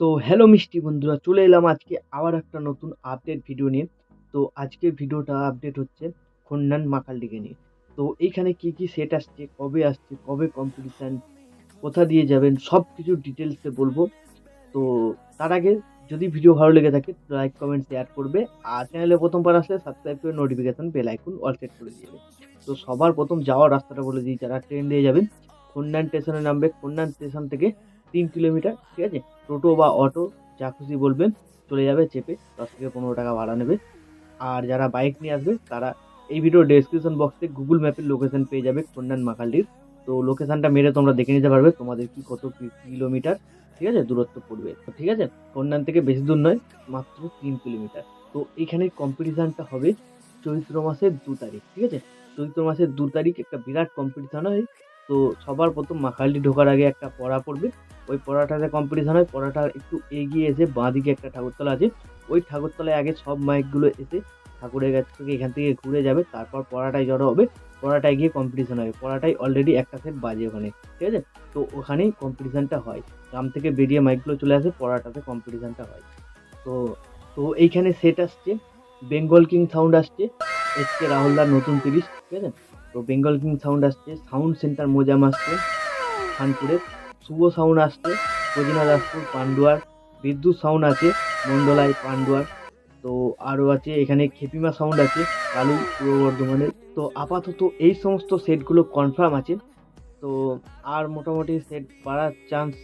তো হ্যালো মিষ্টি বন্ধুরা, চলে এলাম আজকে আবার একটা নতুন আপডেট ভিডিও নিয়ে। তো আজকের ভিডিওটা আপডেট হচ্ছে খন্নান মাকালডিকে নিয়ে। তো এইখানে কি কি সেট আসছে, কবে আসছে, কবে কম্পিটিশান কোথা দিয়ে যাবেন সব কিছু ডিটেলসে বলব। তো তার আগে যদি ভিডিও ভালো লেগে থাকে লাইক কমেন্ট শেয়ার করবে। আর চ্যানেলে প্রথমবার আসলে সাবস্ক্রাইব করে notification bell icon all set করে দিয়ে তো সবার প্রথম যাওয়ার রাস্তাটা বলে দিই, যারা ট্রেন দিয়ে যাবেন খন্নান স্টেশনে নামবে। খন্নান স্টেশন থেকে তিন কিলোমিটার, ঠিক আছে? টোটো বা অটো, যা খুশি বলবেন, চলে যাবে চেপে, দশ থেকে পনেরো টাকা ভাড়া নেবে। আর যারা বাইক নিয়ে আসবে, তারা এই ভিডিও ডেসক্রিপশন বক্সে গুগল ম্যাপের লোকেশন পেয়ে যাবে কন্যান মাকালডির তো লোকেশনটা মেরে তোমরা দেখে নিতে পারবে, তোমাদের কি কত কিলোমিটার, ঠিক আছে? দূরত্ব পড়বে। ঠিক আছে? কন্যান থেকে বেশি দূর নয়, মাত্র তিন কিলোমিটার। তো এইখানে কম্পিটিশানটা হবে চৈত্র মাসের দু তারিখ, ঠিক আছে? চৈত্র মাসের দু তারিখ একটা বিরাট কম্পিটিশান হয়। তো সবার প্রথম মাখালটি ঢোকার আগে একটা পড়া পড়বে। ওই পড়াটাতে কম্পিটিশন হয়, পড়াটা একটু এগিয়ে এসে বাঁদিকে একটা ঠাকুরতলা আছে। ওই ঠাকুরতলায় আগে সব মাইকগুলো এসে ঠাকুরের কাছ থেকে এখান থেকে ঘুরে যাবে, তারপর পড়াটায় জড়ো হবে। পড়াটায় গিয়ে কম্পিটিশন হবে। পড়াটাই অলরেডি একটা সেট বাজে ওখানে, ঠিক আছে? তো ওখানেই কম্পিটিশানটা হয়। গ্রাম থেকে বেরিয়ে মাইকগুলো চলে আসে, পড়াটাতে কম্পিটিশানটা হয়। তো তো এইখানে সেট আসছে বেঙ্গল কিং সাউন্ড আসছে। এস কে রাহুলদার নতুন তিরিশ, ঠিক আছে? তো বেঙ্গল কিং সাউন্ড আসছে সাউন্ড সেন্টার মোজাম আসছে খানপুরের শুভ সাউন্ড আসছে দাসপুর, পান্ডুয়ার। বিদ্যুৎ সাউন্ড আছে মন্ডলাই পান্ডুয়ার। তো আরও আছে, এখানে খেপিমা সাউন্ড আছে, কালু পূর্ব বর্ধমানের। তো আপাতত এই সমস্ত সেটগুলো কনফার্ম আছে। তো আর মোটামুটি সেট বাড়ার চান্স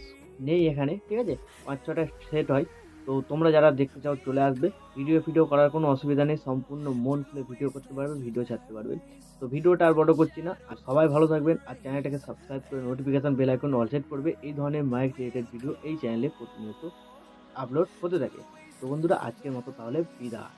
নেই এখানে, ঠিক আছে? পাঁচ ছটা সেট হয়। তো তোমরা যারা দেখতে চাও চলে আসবে। ভিডিও ফিডিও করার কোনো অসুবিধা নেই, সম্পূর্ণ মন খুলে ভিডিও করতে পারবে ভিডিও ছাড়তে পারবে তো ভিডিওটা আর বড় করছি না, আর সবাই ভালো থাকবেন, আর চ্যানেলটাকে সাবস্ক্রাইব করে notification bell icon all set করবে। এই ধরনের মাইক রিলেটেড ভিডিও এই চ্যানেলে প্রতিনিয়ত আপলোড হতে থাকে। তো বন্ধুরা, আজকের মতো তাহলে বিদায়।